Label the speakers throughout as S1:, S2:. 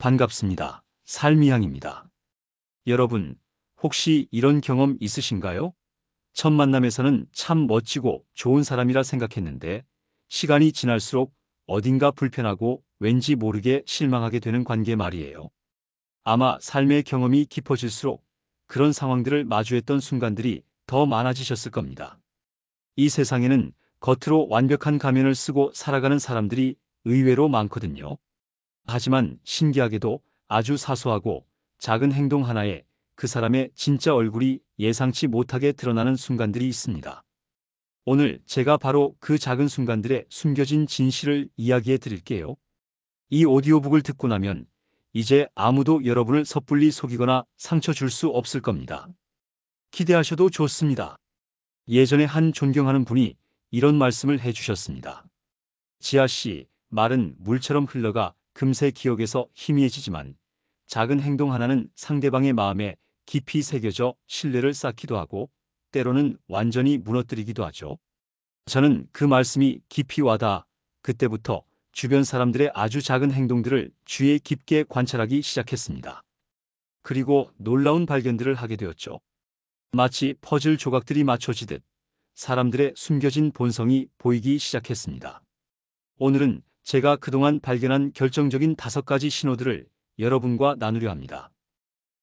S1: 반갑습니다. 삶이향입니다. 여러분, 혹시 이런 경험 있으신가요? 첫 만남에서는 참 멋지고 좋은 사람이라 생각했는데 시간이 지날수록 어딘가 불편하고 왠지 모르게 실망하게 되는 관계 말이에요. 아마 삶의 경험이 깊어질수록 그런 상황들을 마주했던 순간들이 더 많아지셨을 겁니다. 이 세상에는 겉으로 완벽한 가면을 쓰고 살아가는 사람들이 의외로 많거든요. 하지만 신기하게도 아주 사소하고 작은 행동 하나에 그 사람의 진짜 얼굴이 예상치 못하게 드러나는 순간들이 있습니다. 오늘 제가 바로 그 작은 순간들의 숨겨진 진실을 이야기해 드릴게요. 이 오디오북을 듣고 나면 이제 아무도 여러분을 섣불리 속이거나 상처 줄 수 없을 겁니다. 기대하셔도 좋습니다. 예전에 한 존경하는 분이 이런 말씀을 해주셨습니다. 지아 씨, 말은 물처럼 흘러가 금세 기억에서 희미해지지만 작은 행동 하나는 상대방의 마음에 깊이 새겨져 신뢰를 쌓기도 하고 때로는 완전히 무너뜨리기도 하죠. 저는 그 말씀이 깊이 와닿아 그때부터 주변 사람들의 아주 작은 행동들을 주의 깊게 관찰하기 시작했습니다. 그리고 놀라운 발견들을 하게 되었죠. 마치 퍼즐 조각들이 맞춰지듯 사람들의 숨겨진 본성이 보이기 시작했습니다. 오늘은 제가 그동안 발견한 결정적인 다섯 가지 신호들을 여러분과 나누려 합니다.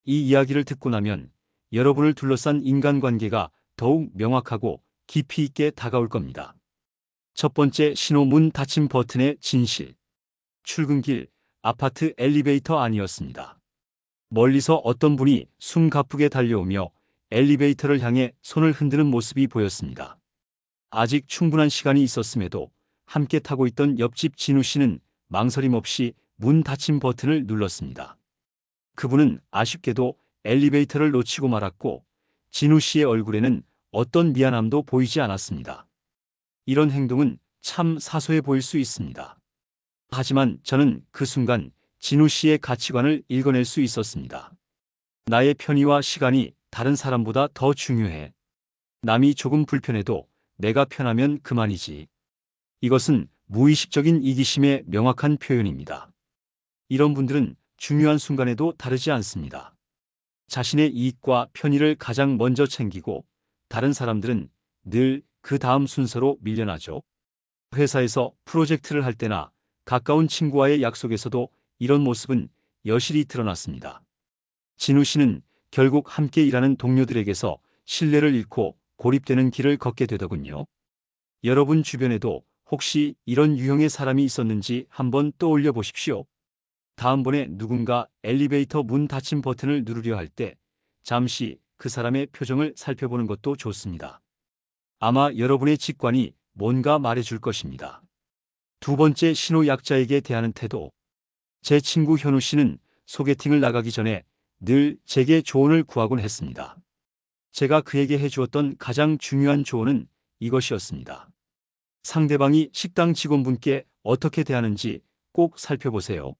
S1: 이 이야기를 듣고 나면 여러분을 둘러싼 인간관계가 더욱 명확하고 깊이 있게 다가올 겁니다. 첫 번째 신호 문 닫힘 버튼의 진실. 출근길, 아파트 엘리베이터 아니었습니다. 멀리서 어떤 분이 숨 가쁘게 달려오며 엘리베이터를 향해 손을 흔드는 모습이 보였습니다. 아직 충분한 시간이 있었음에도 함께 타고 있던 옆집 진우 씨는 망설임 없이 문 닫힘 버튼을 눌렀습니다. 그분은 아쉽게도 엘리베이터를 놓치고 말았고 진우 씨의 얼굴에는 어떤 미안함도 보이지 않았습니다. 이런 행동은 참 사소해 보일 수 있습니다. 하지만 저는 그 순간 진우 씨의 가치관을 읽어낼 수 있었습니다. 나의 편의와 시간이 다른 사람보다 더 중요해. 남이 조금 불편해도 내가 편하면 그만이지. 이것은 무의식적인 이기심의 명확한 표현입니다. 이런 분들은 중요한 순간에도 다르지 않습니다. 자신의 이익과 편의를 가장 먼저 챙기고 다른 사람들은 늘 그 다음 순서로 밀려나죠. 회사에서 프로젝트를 할 때나 가까운 친구와의 약속에서도 이런 모습은 여실히 드러났습니다. 진우 씨는 결국 함께 일하는 동료들에게서 신뢰를 잃고 고립되는 길을 걷게 되더군요. 여러분 주변에도 혹시 이런 유형의 사람이 있었는지 한번 떠올려 보십시오. 다음번에 누군가 엘리베이터 문 닫힘 버튼을 누르려 할 때 잠시 그 사람의 표정을 살펴보는 것도 좋습니다. 아마 여러분의 직관이 뭔가 말해줄 것입니다. 두 번째 신호 약자에게 대하는 태도. 제 친구 현우 씨는 소개팅을 나가기 전에 늘 제게 조언을 구하곤 했습니다. 제가 그에게 해주었던 가장 중요한 조언은 이것이었습니다. 상대방이 식당 직원분께 어떻게 대하는지 꼭 살펴보세요.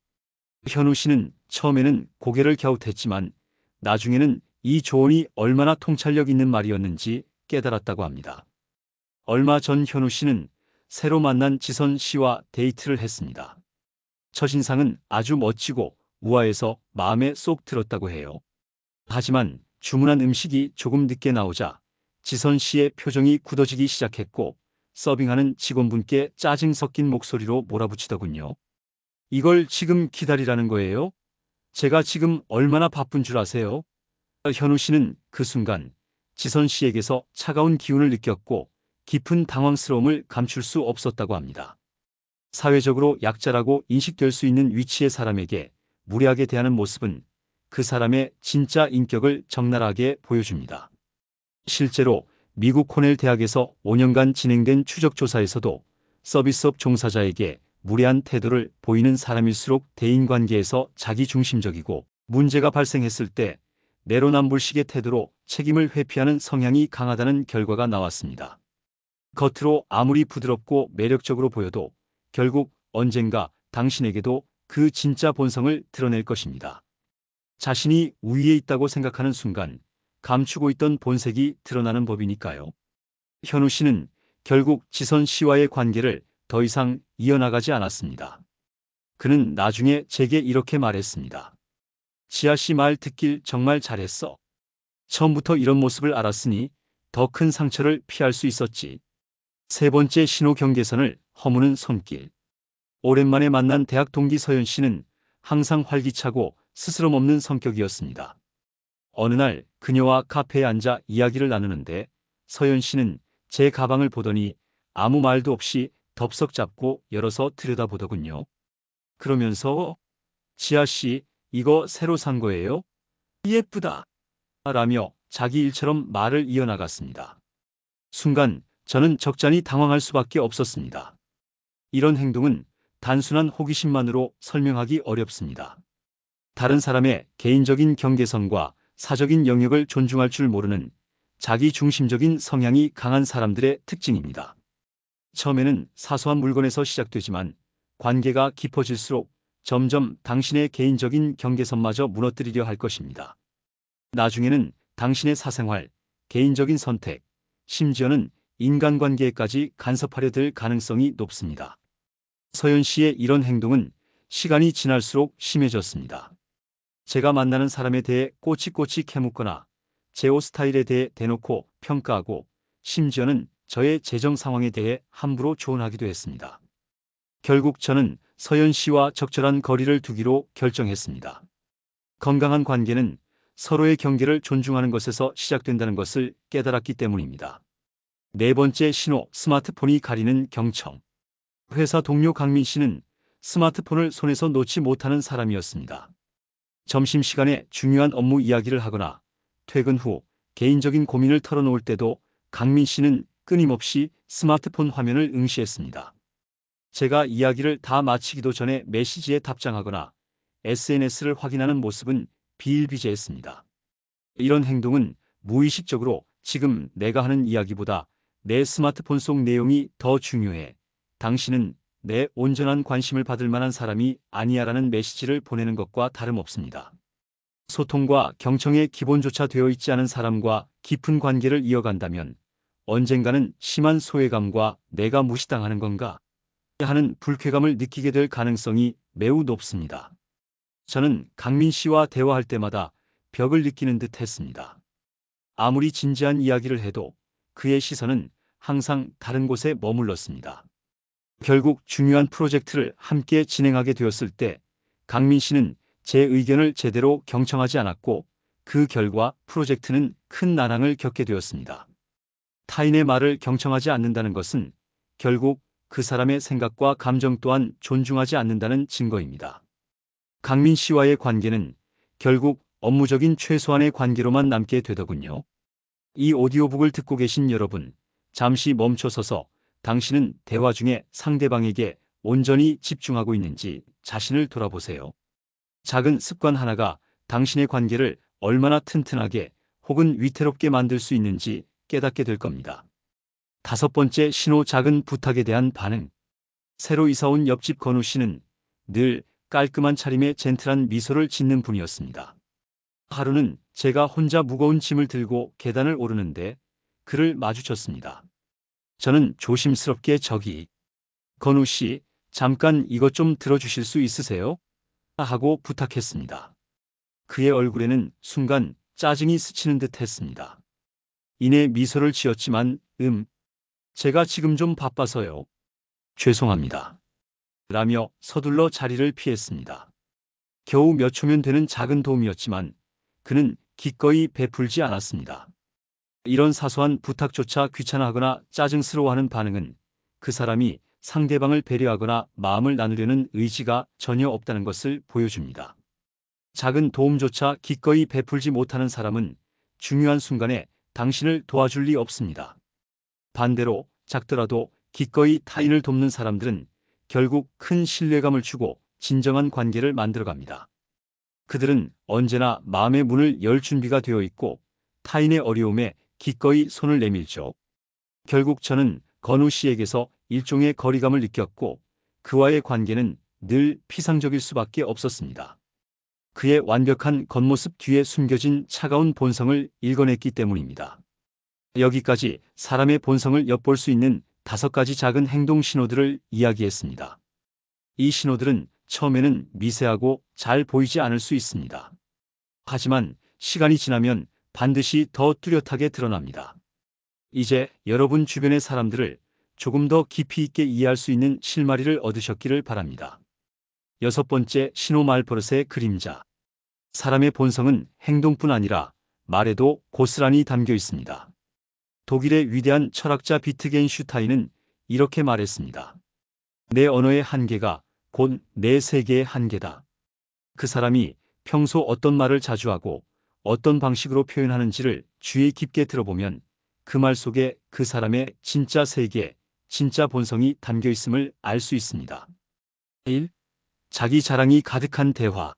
S1: 현우 씨는 처음에는 고개를 갸웃했지만 나중에는 이 조언이 얼마나 통찰력 있는 말이었는지 깨달았다고 합니다. 얼마 전 현우 씨는 새로 만난 지선 씨와 데이트를 했습니다. 첫인상은 아주 멋지고 우아해서 마음에 쏙 들었다고 해요. 하지만 주문한 음식이 조금 늦게 나오자 지선 씨의 표정이 굳어지기 시작했고 서빙하는 직원분께 짜증 섞인 목소리로 몰아붙이더군요. 이걸 지금 기다리라는 거예요? 제가 지금 얼마나 바쁜 줄 아세요? 현우 씨는 그 순간 지선 씨에게서 차가운 기운을 느꼈고 깊은 당황스러움을 감출 수 없었다고 합니다. 사회적으로 약자라고 인식될 수 있는 위치의 사람에게 무례하게 대하는 모습은 그 사람의 진짜 인격을 적나라하게 보여줍니다. 실제로 미국 코넬 대학에서 5년간 진행된 추적 조사에서도 서비스업 종사자에게 무례한 태도를 보이는 사람일수록 대인관계에서 자기중심적이고 문제가 발생했을 때 내로남불식의 태도로 책임을 회피하는 성향이 강하다는 결과가 나왔습니다. 겉으로 아무리 부드럽고 매력적으로 보여도 결국 언젠가 당신에게도 그 진짜 본성을 드러낼 것입니다. 자신이 우위에 있다고 생각하는 순간 감추고 있던 본색이 드러나는 법이니까요. 현우 씨는 결국 지선 씨와의 관계를 더 이상 이어나가지 않았습니다. 그는 나중에 제게 이렇게 말했습니다. 지아 씨 말 듣길 정말 잘했어. 처음부터 이런 모습을 알았으니 더 큰 상처를 피할 수 있었지. 세 번째 신호 경계선을 허무는 손길. 오랜만에 만난 대학 동기 서현 씨는 항상 활기차고 스스럼 없는 성격이었습니다. 어느 날 그녀와 카페에 앉아 이야기를 나누는데 서현 씨는 제 가방을 보더니 아무 말도 없이 덥석 잡고 열어서 들여다보더군요. 그러면서 지아 씨 이거 새로 산 거예요? 예쁘다. 라며 자기 일처럼 말을 이어나갔습니다. 순간 저는 적잖이 당황할 수밖에 없었습니다. 이런 행동은 단순한 호기심만으로 설명하기 어렵습니다. 다른 사람의 개인적인 경계선과 사적인 영역을 존중할 줄 모르는 자기 중심적인 성향이 강한 사람들의 특징입니다. 처음에는 사소한 물건에서 시작되지만 관계가 깊어질수록 점점 당신의 개인적인 경계선마저 무너뜨리려 할 것입니다. 나중에는 당신의 사생활, 개인적인 선택, 심지어는 인간관계에까지 간섭하려 들 가능성이 높습니다. 서현 씨의 이런 행동은 시간이 지날수록 심해졌습니다. 제가 만나는 사람에 대해 꼬치꼬치 캐묻거나 제 옷 스타일에 대해 대놓고 평가하고 심지어는 저의 재정 상황에 대해 함부로 조언하기도 했습니다. 결국 저는 서현 씨와 적절한 거리를 두기로 결정했습니다. 건강한 관계는 서로의 경계를 존중하는 것에서 시작된다는 것을 깨달았기 때문입니다. 네 번째 신호 스마트폰이 가리는 경청. 회사 동료 강민 씨는 스마트폰을 손에서 놓지 못하는 사람이었습니다. 점심시간에 중요한 업무 이야기를 하거나 퇴근 후 개인적인 고민을 털어놓을 때도 강민 씨는 끊임없이 스마트폰 화면을 응시했습니다. 제가 이야기를 다 마치기도 전에 메시지에 답장하거나 SNS를 확인하는 모습은 비일비재했습니다. 이런 행동은 무의식적으로 지금 내가 하는 이야기보다 내 스마트폰 속 내용이 더 중요해. 당신은 내 온전한 관심을 받을 만한 사람이 아니야라는 메시지를 보내는 것과 다름없습니다. 소통과 경청의 기본조차 되어 있지 않은 사람과 깊은 관계를 이어간다면 언젠가는 심한 소외감과 내가 무시당하는 건가 하는 불쾌감을 느끼게 될 가능성이 매우 높습니다. 저는 강민 씨와 대화할 때마다 벽을 느끼는 듯 했습니다. 아무리 진지한 이야기를 해도 그의 시선은 항상 다른 곳에 머물렀습니다. 결국 중요한 프로젝트를 함께 진행하게 되었을 때 강민 씨는 제 의견을 제대로 경청하지 않았고 그 결과 프로젝트는 큰 난항을 겪게 되었습니다. 타인의 말을 경청하지 않는다는 것은 결국 그 사람의 생각과 감정 또한 존중하지 않는다는 증거입니다. 강민 씨와의 관계는 결국 업무적인 최소한의 관계로만 남게 되더군요. 이 오디오북을 듣고 계신 여러분, 잠시 멈춰서서 당신은 대화 중에 상대방에게 온전히 집중하고 있는지 자신을 돌아보세요. 작은 습관 하나가 당신의 관계를 얼마나 튼튼하게 혹은 위태롭게 만들 수 있는지 깨닫게 될 겁니다. 다섯 번째 신호 작은 부탁에 대한 반응. 새로 이사온 옆집 건우 씨는 늘 깔끔한 차림에 젠틀한 미소를 짓는 분이었습니다. 하루는 제가 혼자 무거운 짐을 들고 계단을 오르는데 그를 마주쳤습니다. 저는 조심스럽게 저기 건우 씨 잠깐 이것 좀 들어주실 수 있으세요? 하고 부탁했습니다. 그의 얼굴에는 순간 짜증이 스치는 듯 했습니다. 이내 미소를 지었지만 음, 제가 지금 좀 바빠서요. 죄송합니다. 라며 서둘러 자리를 피했습니다. 겨우 몇 초면 되는 작은 도움이었지만 그는 기꺼이 베풀지 않았습니다. 이런 사소한 부탁조차 귀찮아하거나 짜증스러워하는 반응은 그 사람이 상대방을 배려하거나 마음을 나누려는 의지가 전혀 없다는 것을 보여줍니다. 작은 도움조차 기꺼이 베풀지 못하는 사람은 중요한 순간에 당신을 도와줄 리 없습니다. 반대로 작더라도 기꺼이 타인을 돕는 사람들은 결국 큰 신뢰감을 주고 진정한 관계를 만들어갑니다. 그들은 언제나 마음의 문을 열 준비가 되어 있고 타인의 어려움에 기꺼이 손을 내밀죠. 결국 저는 건우 씨에게서 일종의 거리감을 느꼈고 그와의 관계는 늘 피상적일 수밖에 없었습니다. 그의 완벽한 겉모습 뒤에 숨겨진 차가운 본성을 읽어냈기 때문입니다. 여기까지 사람의 본성을 엿볼 수 있는 다섯 가지 작은 행동 신호들을 이야기했습니다. 이 신호들은 처음에는 미세하고 잘 보이지 않을 수 있습니다. 하지만 시간이 지나면 반드시 더 뚜렷하게 드러납니다. 이제 여러분 주변의 사람들을 조금 더 깊이 있게 이해할 수 있는 실마리를 얻으셨기를 바랍니다. 여섯 번째 신호 말버릇의 그림자. 사람의 본성은 행동뿐 아니라 말에도 고스란히 담겨 있습니다. 독일의 위대한 철학자 비트겐슈타인은 이렇게 말했습니다. 내 언어의 한계가 곧 내 세계의 한계다. 그 사람이 평소 어떤 말을 자주 하고 어떤 방식으로 표현하는지를 주의 깊게 들어보면 그 말 속에 그 사람의 진짜 세계, 진짜 본성이 담겨 있음을 알 수 있습니다. 1. 자기 자랑이 가득한 대화.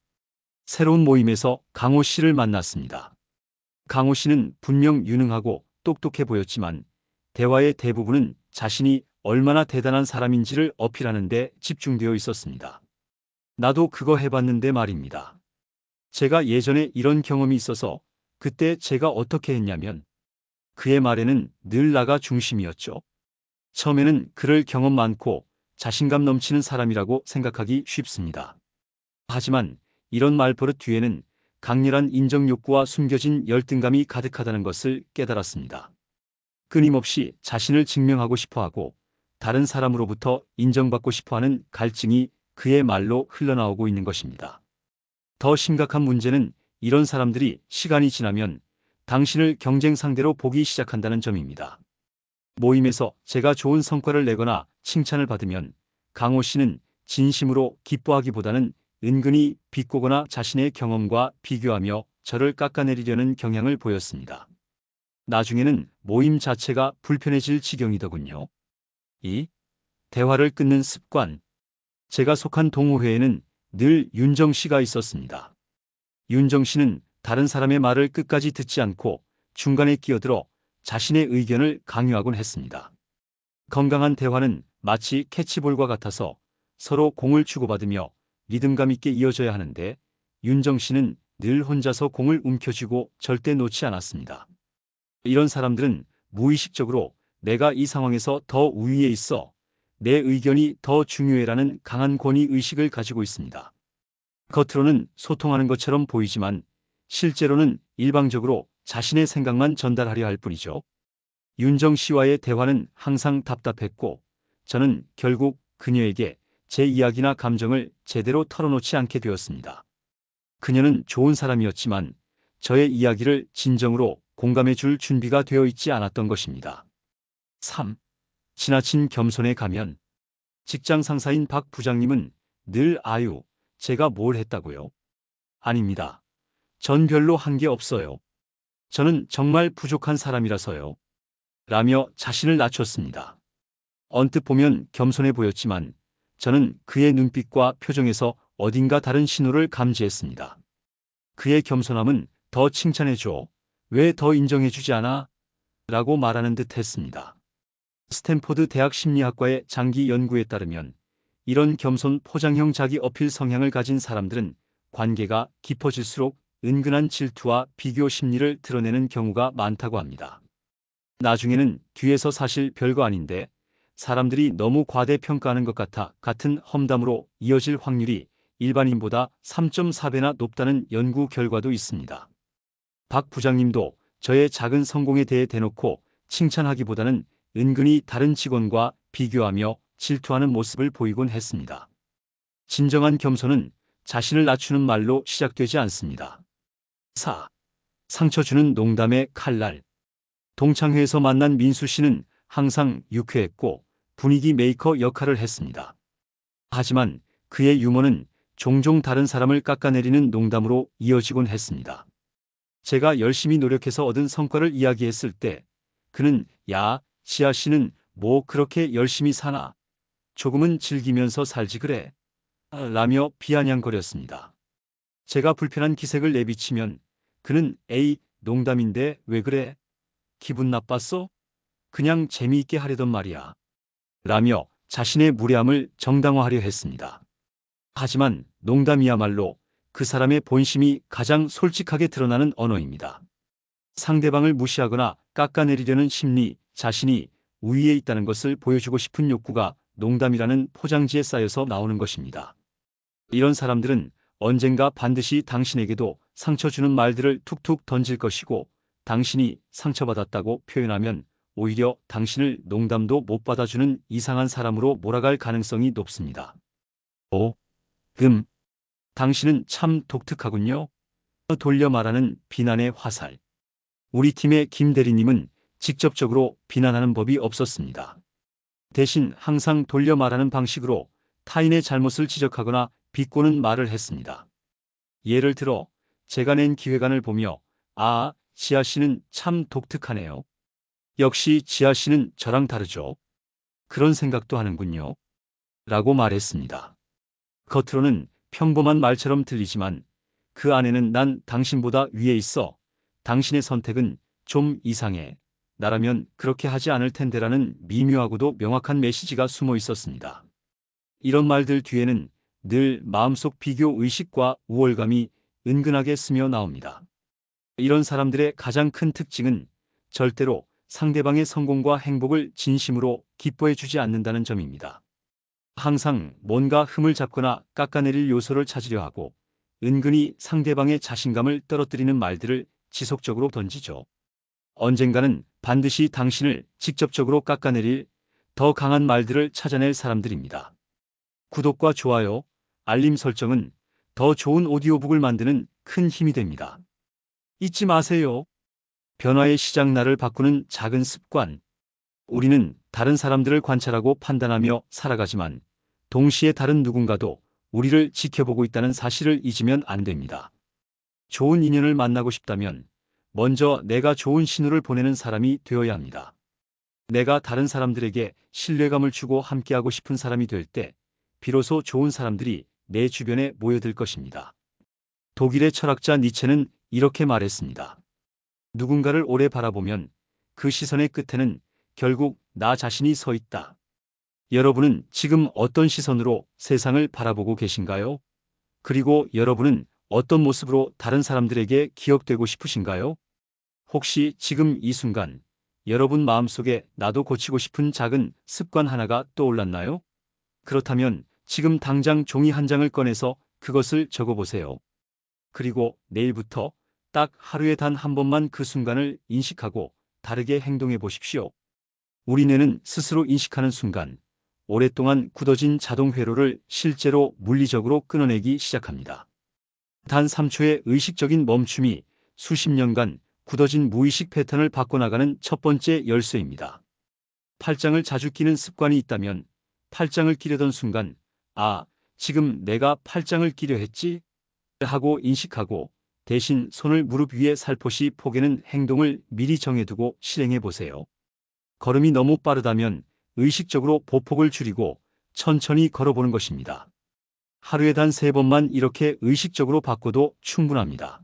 S1: 새로운 모임에서 강호 씨를 만났습니다. 강호 씨는 분명 유능하고 똑똑해 보였지만 대화의 대부분은 자신이 얼마나 대단한 사람인지를 어필하는 데 집중되어 있었습니다. 나도 그거 해봤는데 말입니다. 제가 예전에 이런 경험이 있어서 그때 제가 어떻게 했냐면 그의 말에는 늘 나가 중심이었죠. 처음에는 그를 경험 많고 자신감 넘치는 사람이라고 생각하기 쉽습니다. 하지만 이런 말버릇 뒤에는 강렬한 인정 욕구와 숨겨진 열등감이 가득하다는 것을 깨달았습니다. 끊임없이 자신을 증명하고 싶어 하고 다른 사람으로부터 인정받고 싶어 하는 갈증이 그의 말로 흘러나오고 있는 것입니다. 더 심각한 문제는 이런 사람들이 시간이 지나면 당신을 경쟁 상대로 보기 시작한다는 점입니다. 모임에서 제가 좋은 성과를 내거나 칭찬을 받으면 강호 씨는 진심으로 기뻐하기보다는 은근히 비꼬거나 자신의 경험과 비교하며 저를 깎아내리려는 경향을 보였습니다. 나중에는 모임 자체가 불편해질 지경이더군요. 2. 대화를 끊는 습관. 제가 속한 동호회에는 늘 윤정 씨가 있었습니다. 윤정 씨는 다른 사람의 말을 끝까지 듣지 않고 중간에 끼어들어 자신의 의견을 강요하곤 했습니다. 건강한 대화는 마치 캐치볼과 같아서 서로 공을 주고받으며 리듬감 있게 이어져야 하는데 윤정 씨는 늘 혼자서 공을 움켜쥐고 절대 놓지 않았습니다. 이런 사람들은 무의식적으로 내가 이 상황에서 더 우위에 있어 내 의견이 더 중요해라는 강한 권위 의식을 가지고 있습니다. 겉으로는 소통하는 것처럼 보이지만 실제로는 일방적으로 자신의 생각만 전달하려 할 뿐이죠. 윤정 씨와의 대화는 항상 답답했고 저는 결국 그녀에게 제 이야기나 감정을 제대로 털어놓지 않게 되었습니다. 그녀는 좋은 사람이었지만 저의 이야기를 진정으로 공감해 줄 준비가 되어 있지 않았던 것입니다. 3. 지나친 겸손에 가면 직장 상사인 박 부장님은 늘 아유, 제가 뭘 했다고요? 아닙니다. 전 별로 한 게 없어요. 저는 정말 부족한 사람이라서요. 라며 자신을 낮췄습니다. 언뜻 보면 겸손해 보였지만 저는 그의 눈빛과 표정에서 어딘가 다른 신호를 감지했습니다. 그의 겸손함은 더 칭찬해줘. 왜 더 인정해주지 않아? 라고 말하는 듯 했습니다. 스탠포드 대학 심리학과의 장기 연구에 따르면 이런 겸손 포장형 자기 어필 성향을 가진 사람들은 관계가 깊어질수록 은근한 질투와 비교 심리를 드러내는 경우가 많다고 합니다. 나중에는 뒤에서 사실 별거 아닌데 사람들이 너무 과대평가하는 것 같아 같은 험담으로 이어질 확률이 일반인보다 3.4배나 높다는 연구 결과도 있습니다. 박 부장님도 저의 작은 성공에 대해 대놓고 칭찬하기보다는 은근히 다른 직원과 비교하며 질투하는 모습을 보이곤 했습니다. 진정한 겸손은 자신을 낮추는 말로 시작되지 않습니다. 4. 상처 주는 농담의 칼날. 동창회에서 만난 민수 씨는 항상 유쾌했고 분위기 메이커 역할을 했습니다. 하지만 그의 유머는 종종 다른 사람을 깎아내리는 농담으로 이어지곤 했습니다. 제가 열심히 노력해서 얻은 성과를 이야기했을 때 그는 야, 지아 씨는 뭐 그렇게 열심히 사나? 조금은 즐기면서 살지 그래. 라며 비아냥거렸습니다. 제가 불편한 기색을 내비치면 그는 에이, 농담인데 왜 그래? 기분 나빴어? 그냥 재미있게 하려던 말이야. 라며 자신의 무례함을 정당화하려 했습니다. 하지만 농담이야말로 그 사람의 본심이 가장 솔직하게 드러나는 언어입니다. 상대방을 무시하거나 깎아내리려는 심리, 자신이 우위에 있다는 것을 보여주고 싶은 욕구가 농담이라는 포장지에 쌓여서 나오는 것입니다. 이런 사람들은 언젠가 반드시 당신에게도 상처 주는 말들을 툭툭 던질 것이고 당신이 상처받았다고 표현하면 오히려 당신을 농담도 못 받아주는 이상한 사람으로 몰아갈 가능성이 높습니다. 5. 금. 당신은 참 독특하군요. 돌려 말하는 비난의 화살. 우리 팀의 김 대리님은 직접적으로 비난하는 법이 없었습니다. 대신 항상 돌려 말하는 방식으로 타인의 잘못을 지적하거나 비꼬는 말을 했습니다. 예를 들어 제가 낸 기획안을 보며 아, 지아 씨는 참 독특하네요. 역시 지아 씨는 저랑 다르죠. 그런 생각도 하는군요. 라고 말했습니다. 겉으로는 평범한 말처럼 들리지만 그 안에는 난 당신보다 위에 있어. 당신의 선택은 좀 이상해. 나라면 그렇게 하지 않을 텐데라는 미묘하고도 명확한 메시지가 숨어 있었습니다. 이런 말들 뒤에는 늘 마음속 비교 의식과 우월감이 은근하게 스며 나옵니다. 이런 사람들의 가장 큰 특징은 절대로 상대방의 성공과 행복을 진심으로 기뻐해 주지 않는다는 점입니다. 항상 뭔가 흠을 잡거나 깎아내릴 요소를 찾으려 하고 은근히 상대방의 자신감을 떨어뜨리는 말들을 지속적으로 던지죠. 언젠가는 반드시 당신을 직접적으로 깎아내릴 더 강한 말들을 찾아낼 사람들입니다. 구독과 좋아요, 알림 설정은 더 좋은 오디오북을 만드는 큰 힘이 됩니다. 잊지 마세요. 변화의 시작날을 바꾸는 작은 습관. 우리는 다른 사람들을 관찰하고 판단하며 살아가지만 동시에 다른 누군가도 우리를 지켜보고 있다는 사실을 잊으면 안 됩니다. 좋은 인연을 만나고 싶다면 먼저 내가 좋은 신호를 보내는 사람이 되어야 합니다. 내가 다른 사람들에게 신뢰감을 주고 함께하고 싶은 사람이 될 때 비로소 좋은 사람들이 내 주변에 모여들 것입니다. 독일의 철학자 니체는 이렇게 말했습니다. 누군가를 오래 바라보면 그 시선의 끝에는 결국 나 자신이 서 있다. 여러분은 지금 어떤 시선으로 세상을 바라보고 계신가요? 그리고 여러분은 어떤 모습으로 다른 사람들에게 기억되고 싶으신가요? 혹시 지금 이 순간 여러분 마음속에 나도 고치고 싶은 작은 습관 하나가 떠올랐나요? 그렇다면 지금 당장 종이 한 장을 꺼내서 그것을 적어보세요. 그리고 내일부터 딱 하루에 단 한 번만 그 순간을 인식하고 다르게 행동해 보십시오. 우리 뇌는 스스로 인식하는 순간 오랫동안 굳어진 자동 회로를 실제로 물리적으로 끊어내기 시작합니다. 단 3초의 의식적인 멈춤이 수십 년간 굳어진 무의식 패턴을 바꿔나가는 첫 번째 열쇠입니다. 팔짱을 자주 끼는 습관이 있다면 팔짱을 끼려던 순간 아, 지금 내가 팔짱을 끼려 했지? 하고 인식하고 대신 손을 무릎 위에 살포시 포개는 행동을 미리 정해두고 실행해 보세요. 걸음이 너무 빠르다면 의식적으로 보폭을 줄이고 천천히 걸어보는 것입니다. 하루에 단 세 번만 이렇게 의식적으로 바꿔도 충분합니다.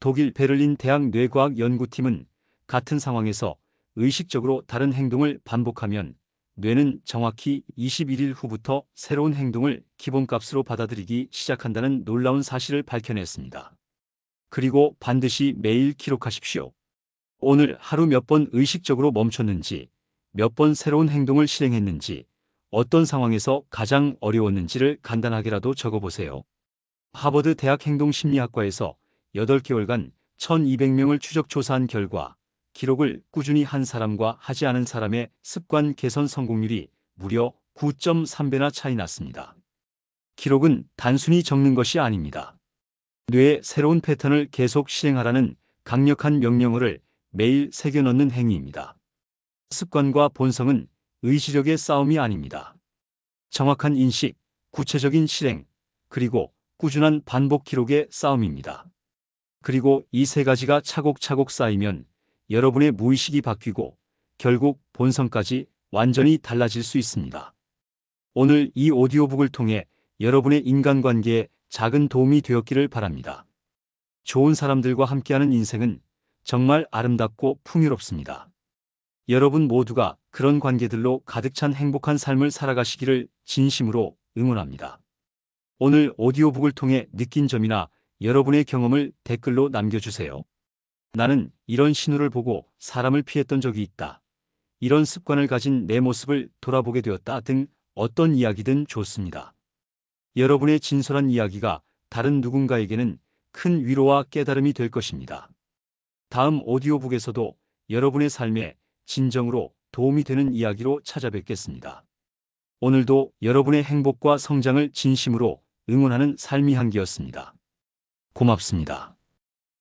S1: 독일 베를린 대학 뇌과학 연구팀은 같은 상황에서 의식적으로 다른 행동을 반복하면 뇌는 정확히 21일 후부터 새로운 행동을 기본값으로 받아들이기 시작한다는 놀라운 사실을 밝혀냈습니다. 그리고 반드시 매일 기록하십시오. 오늘 하루 몇 번 의식적으로 멈췄는지, 몇 번 새로운 행동을 실행했는지, 어떤 상황에서 가장 어려웠는지를 간단하게라도 적어보세요. 하버드 대학 행동심리학과에서 8개월간 1200명을 추적 조사한 결과 기록을 꾸준히 한 사람과 하지 않은 사람의 습관 개선 성공률이 무려 9.3배나 차이 났습니다. 기록은 단순히 적는 것이 아닙니다. 뇌에 새로운 패턴을 계속 실행하라는 강력한 명령어를 매일 새겨 넣는 행위입니다. 습관과 본성은 의지력의 싸움이 아닙니다. 정확한 인식, 구체적인 실행, 그리고 꾸준한 반복 기록의 싸움입니다. 그리고 이 세 가지가 차곡차곡 쌓이면 여러분의 무의식이 바뀌고 결국 본성까지 완전히 달라질 수 있습니다. 오늘 이 오디오북을 통해 여러분의 인간관계에 작은 도움이 되었기를 바랍니다. 좋은 사람들과 함께하는 인생은 정말 아름답고 풍요롭습니다. 여러분 모두가 그런 관계들로 가득 찬 행복한 삶을 살아가시기를 진심으로 응원합니다. 오늘 오디오북을 통해 느낀 점이나 여러분의 경험을 댓글로 남겨주세요. 나는 이런 신호를 보고 사람을 피했던 적이 있다. 이런 습관을 가진 내 모습을 돌아보게 되었다 등 어떤 이야기든 좋습니다. 여러분의 진솔한 이야기가 다른 누군가에게는 큰 위로와 깨달음이 될 것입니다. 다음 오디오북에서도 여러분의 삶에 진정으로 도움이 되는 이야기로 찾아뵙겠습니다. 오늘도 여러분의 행복과 성장을 진심으로 응원하는 삶이 한기였습니다. 고맙습니다.